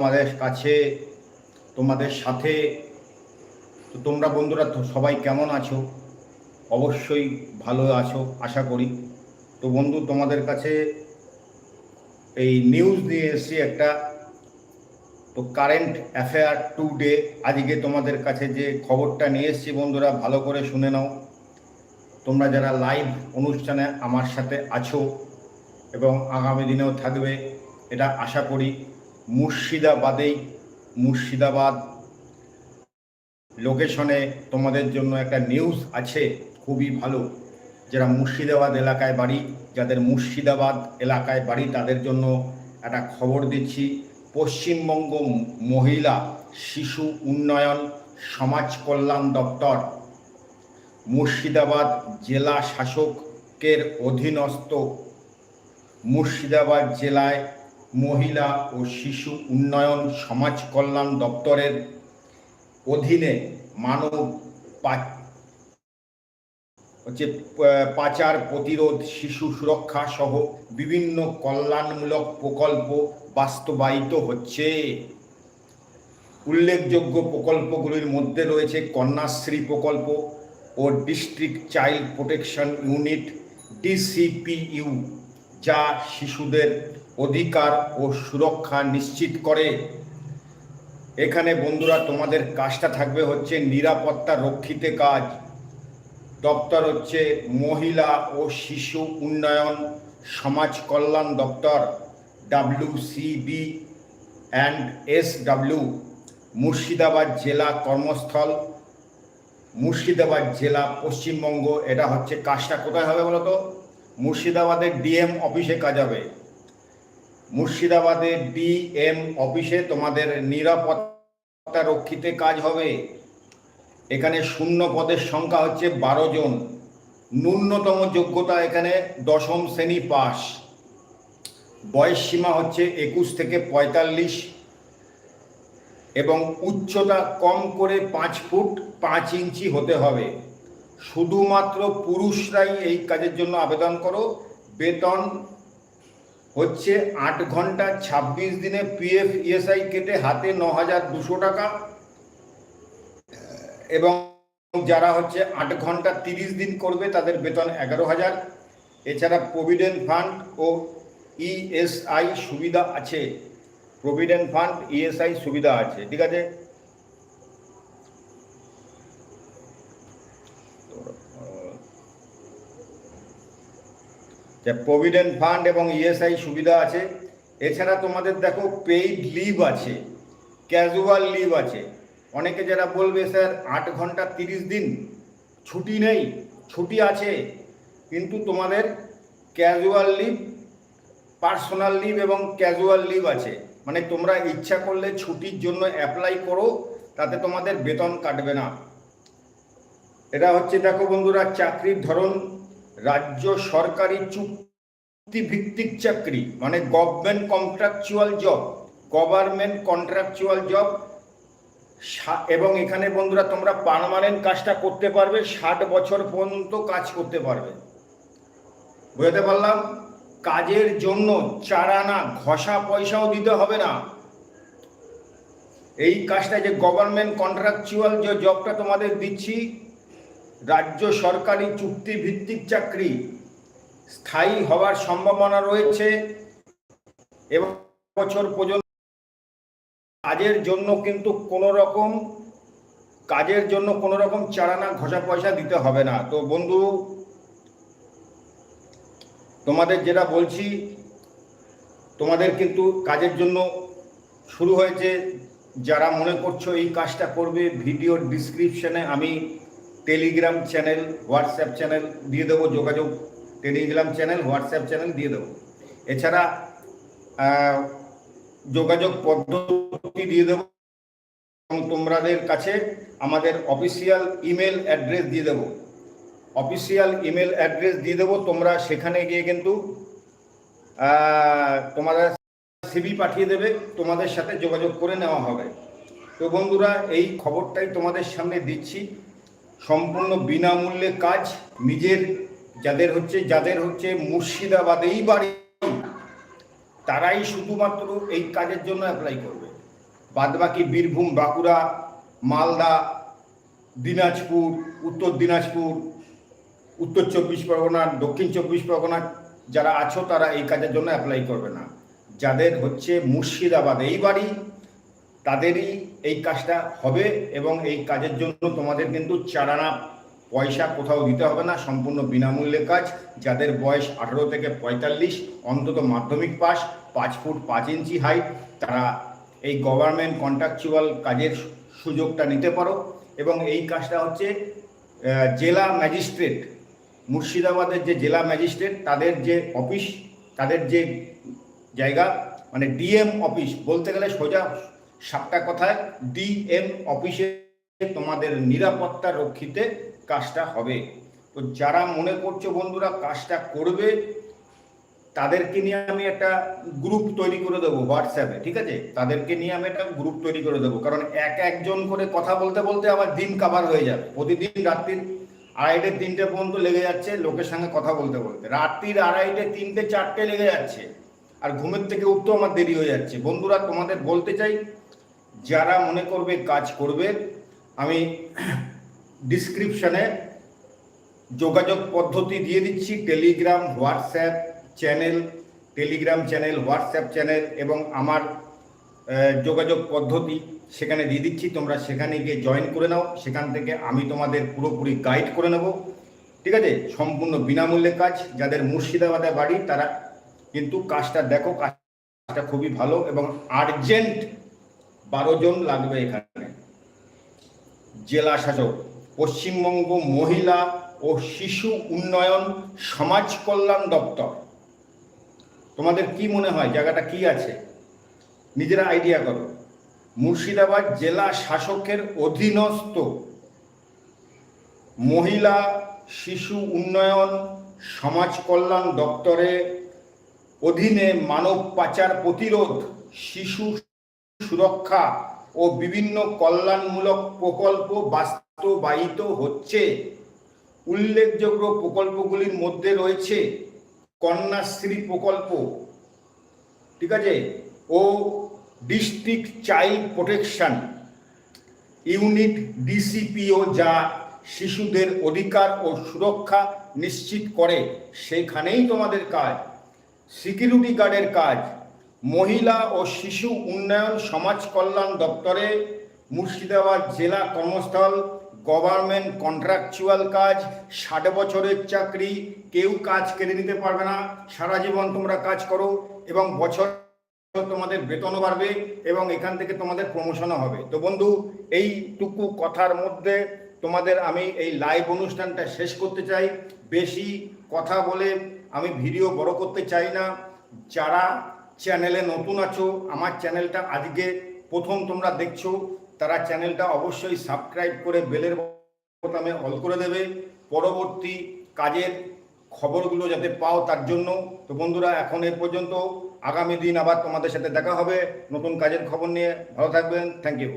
তোমাদের কাছে, তোমাদের সাথে। তো তোমরা বন্ধুরা সবাই কেমন আছো? অবশ্যই ভালো আছো, আশা করি। তো বন্ধু, তোমাদের কাছে এই নিউজ নিয়ে এসেছি একটা। তো কারেন্ট অ্যাফেয়ার টু ডে আজকে তোমাদের কাছে যে খবরটা নিয়ে এসেছি বন্ধুরা, ভালো করে শুনে নাও। তোমরা যারা লাইভ অনুষ্ঠানে আমার সাথে আছো এবং আগামী দিনেও থাকবে, এটা আশা করি। মুর্শিদাবাদেই, মুর্শিদাবাদ লোকেশনে তোমাদের জন্য একটা নিউজ আছে, খুবই ভালো। যারা মুর্শিদাবাদ এলাকায় বাড়ি, যাদের মুর্শিদাবাদ এলাকায় বাড়ি, তাদের জন্য একটা খবর দিচ্ছি। পশ্চিমবঙ্গ মহিলা শিশু উন্নয়ন সমাজ কল্যাণ দপ্তর, মুর্শিদাবাদ জেলা শাসকের অধীনস্থ। মুর্শিদাবাদ জেলায় মহিলা ও শিশু উন্নয়ন সমাজ কল্যাণ দপ্তরের অধীনে মানব হচ্ছে পাচার প্রতিরোধ, শিশু সুরক্ষা সহ বিভিন্ন কল্যাণমূলক প্রকল্প বাস্তবায়িত হচ্ছে। উল্লেখযোগ্য প্রকল্পগুলির মধ্যে রয়েছে কন্যাশ্রী প্রকল্প ও district child protection unit, DCPU, যা শিশুদের অধিকার ও সুরক্ষা নিশ্চিত করে। এখানে বন্ধুরা, তোমাদের কাজটা থাকবে হচ্ছে নিরাপত্তা রক্ষিতে কাজ। দপ্তর হচ্ছে মহিলা ও শিশু উন্নয়ন সমাজ কল্যাণ দপ্তর, W CB and S W. Murshidabad জেলা কর্মস্থল। মুর্শিদাবাদ জেলা পশ্চিমবঙ্গ, এটা হচ্ছে কাজটা কোথায় হবে বলো তো মুর্শিদাবাদের ডিএম অফিসে কাজ হবে। মুর্শিদাবাদের ডিএম অফিসে তোমাদের নিরাপত্তা রক্ষিতে কাজ হবে। এখানে শূন্য পদের সংখ্যা হচ্ছে বারো জন। ন্যূনতম যোগ্যতা এখানে দশম শ্রেণি পাস। বয়স সীমা হচ্ছে একুশ থেকে পঁয়তাল্লিশ। এবং উচ্চতা কম করে পাঁচ ফুট পাঁচ ইঞ্চি হতে হবে। শুধুমাত্র পুরুষরাই এই কাজের জন্য আবেদন করো। বেতন হচ্ছে আট ঘণ্টা ছাব্বিশ দিনে পিএফ ইএসআই কেটে হাতে ন হাজার দুশো টাকা। এবং যারা হচ্ছে আট ঘণ্টা তিরিশ দিন করবে, তাদের বেতন এগারো হাজার। এছাড়া প্রভিডেন্ট ফান্ড ও ইএসআই সুবিধা আছে। প্রভিডেন্ট ফান্ড, ইএসআই সুবিধা আছে, ঠিক আছে? প্রভিডেন্ট ফান্ড এবং ইএসআই সুবিধা আছে। এছাড়া তোমাদের দেখো পেইড লিভ আছে ক্যাজুয়াল লিভ আছে। অনেকে যারা বলবে, স্যার, আট ঘণ্টা তিরিশ দিন ছুটি নেই, ছুটি আছে। কিন্তু তোমাদের ক্যাজুয়াল লিভ পার্সোনাল লিভ এবং ক্যাজুয়াল লিভ আছে। মানে তোমরা ইচ্ছা করলে ছুটির জন্য অ্যাপ্লাই করো, তাতে তোমাদের বেতন কাটবে না। এটা হচ্ছে, দেখো বন্ধুরা, চাকরির ধরন। রাজ্য সরকারি চুক্তি ভিত্তিক চাকরি মানে government contractual job government contractual job এবং এখানে বন্ধুরা তোমরা পার্মানেন্ট কাজটা করতে পারবে, ষাট বছর পর্যন্ত কাজ করতে পারবে। বুঝতে পারলাম? কাজের জন্য চারানা, ঘষা পয়সাও দিতে হবে না। এই কাজটা যে গভর্নমেন্ট কন্ট্রাকচুয়াল যে জবটা তোমাদের দিচ্ছি রাজ্য সরকারি চুক্তি ভিত্তিক চাকরি স্থায়ী হওয়ার সম্ভাবনা রয়েছে এবং বছর পর্যন্ত কাজের জন্য কিন্তু কোনো রকম, কাজের জন্য কোনো রকম চারানা ঘষা পয়সা দিতে হবে না। তো বন্ধু, তোমাদের যেটা বলছি, তোমাদের কিন্তু কাজের জন্য শুরু হয়েছে। যারা মনে করছ এই কাজটা করবে ভিডিও ডিসক্রিপশনে আমি টেলিগ্রাম চ্যানেল, হোয়াটসঅ্যাপ চ্যানেল দিয়ে দেবো, যোগাযোগ টেলিগ্রাম চ্যানেল, হোয়াটসঅ্যাপ চ্যানেল দিয়ে দেবো। এছাড়া যোগাযোগ পদ্ধতি দিয়ে দেবো এবং তোমাদের কাছে আমাদের অফিসিয়াল ইমেল অ্যাড্রেস দিয়ে দেবো। অফিসিয়াল ইমেল অ্যাড্রেস দিয়ে দেবো, তোমরা সেখানে গিয়ে কিন্তু তোমাদের সিবি পাঠিয়ে দেবে, তোমাদের সাথে যোগাযোগ করে নেওয়া হবে। তো বন্ধুরা, এই খবরটাই তোমাদের সামনে দিচ্ছি। সম্পূর্ণ বিনামূল্যে কাজ, নিজের, যাদের হচ্ছে যাদের হচ্ছে মুর্শিদাবাদেই বাড়ি, তারাই শুধুমাত্র এই কাজের জন্য অ্যাপ্লাই করবে। বাদবাকি বীরভূম, বাঁকুড়া, মালদা, দিনাজপুর, উত্তর দিনাজপুর, উত্তর চব্বিশ পরগনা, দক্ষিণ চব্বিশ পরগনা, যারা আছো তারা এই কাজের জন্য অ্যাপ্লাই করবে না। যাদের হচ্ছে মুর্শিদাবাদ এই বাড়ি তাদেরই এই কাজটা হবে এবং এই কাজের জন্য তোমাদের কিন্তু চারানা পয়সা কোথাও দিতে হবে না, সম্পূর্ণ বিনামূল্যে কাজ। যাদের বয়স আঠেরো থেকে পঁয়তাল্লিশ, অন্তত মাধ্যমিক পাস পাঁচ ফুট পাঁচ ইঞ্চি হাইট তারা এই গভর্নমেন্ট কন্ট্রাকচুয়াল কাজের সুযোগটা নিতে পারো। এবং এই কাজটা হচ্ছে জেলা ম্যাজিস্ট্রেট মুর্শিদাবাদের যে জেলা ম্যাজিস্ট্রেট তাদের যে অফিস তাদের যে জায়গা মানে ডিএম অফিস বলতে গেলে সোজা সাতটা কথায় ডিএম অফিসে তোমাদের নিরাপত্তা রক্ষিতে কাজটা হবে। তো যারা মনে করছ বন্ধুরা কাজটা করবে, তাদেরকে নিয়ে আমি একটা গ্রুপ তৈরি করে দেবো হোয়াটসঅ্যাপে, ঠিক আছে? তাদেরকে নিয়ে আমি একটা গ্রুপ তৈরি করে দেবো। কারণ এক একজন করে কথা বলতে বলতে আমার দিন কাভার হয়ে যাবে। প্রতিদিন রাত্রির আড়াইটে, তিনটে পর্যন্ত লেগে যাচ্ছে লোকের সঙ্গে কথা বলতে বলতে। রাত্রির আড়াইটে, তিনটে, চারটে লেগে যাচ্ছে। আর ঘুমের থেকে উঠতেও আমার দেরি হয়ে যাচ্ছে। বন্ধুরা, তোমাদের বলতে চাই যারা মনে করবে কাজ করবে, আমি ডিসক্রিপশনে যোগাযোগ পদ্ধতি দিয়ে দিচ্ছি Telegram WhatsApp channel Telegram channel WhatsApp channel এবং আমার যোগাযোগ পদ্ধতি সেখানে দিয়ে দিচ্ছি। তোমরা সেখানে গিয়ে জয়েন করে নাও। সেখান থেকে আমি তোমাদের পুরোপুরি গাইড করে নেব। ঠিক আছে? সম্পূর্ণ বিনামূল্যে কাজ। যাদের মুর্শিদাবাদে বাড়ি, তারা কিন্তু কাজটা দেখো। কাজটা খুবই ভালো এবং আর্জেন্ট বারো জন লাগবে এখানে। জেলা শাসক, পশ্চিমবঙ্গ মহিলা ও শিশু উন্নয়ন সমাজ কল্যাণ দপ্তর। তোমাদের কি মনে হয়, জায়গাটা কি আছে? নিজেরা আইডিয়া করো। মুর্শিদাবাদ জেলা শাসকের অধীনস্থ। মহিলা শিশু উন্নয়ন সমাজ কল্যাণ দপ্তরে অধীনে মানব পাচার প্রতিরোধ শিশু সুরক্ষা ও বিভিন্ন কল্যাণমূলক প্রকল্প বাস্তবায়িত হচ্ছে। উল্লেখযোগ্য প্রকল্পগুলির মধ্যে রয়েছে কন্যাশ্রী প্রকল্প, ঠিক আছে, ও district child protection, unit DCPO যা শিশুদের অধিকার ও সুরক্ষা নিশ্চিত করে। সেইখানেই তোমাদের কাজ। সিকিউরিটি গার্ডের কাজ। মহিলা ও শিশু উন্নয়ন সমাজ কল্যাণ দপ্তরে মুর্শিদাবাদ জেলা কর্মস্থল গভর্নমেন্ট কন্ট্রাকচুয়াল কাজ, ষাট বছরের চাকরি, কেউ কাজ কেড়ে নিতে পারবে না। সারা জীবন তোমরা কাজ করো এবং বছর তোমাদের বেতনও বাড়বে এবং এখান থেকে তোমাদের প্রমোশনও হবে। তো বন্ধু, এইটুকু কথার মধ্যে তোমাদের আমি এই লাইভ অনুষ্ঠানটা শেষ করতে চাই। বেশি কথা বলে আমি ভিডিও বড় করতে চাই না। যারা চ্যানেলে নতুন আছো, আমার চ্যানেলটা আজকে প্রথম তোমরা দেখছ, তারা চ্যানেলটা অবশ্যই সাবস্ক্রাইব করে বেলের বোতামে অল করে দেবে। পরবর্তী কাজের খবরগুলো যাতে পাও তার জন্য। তো বন্ধুরা, এখন এ পর্যন্ত আগামী দিন আবার তোমাদের সাথে দেখা হবে। নতুন কাজের খবর নিয়ে ভালো থাকবেন। Thank you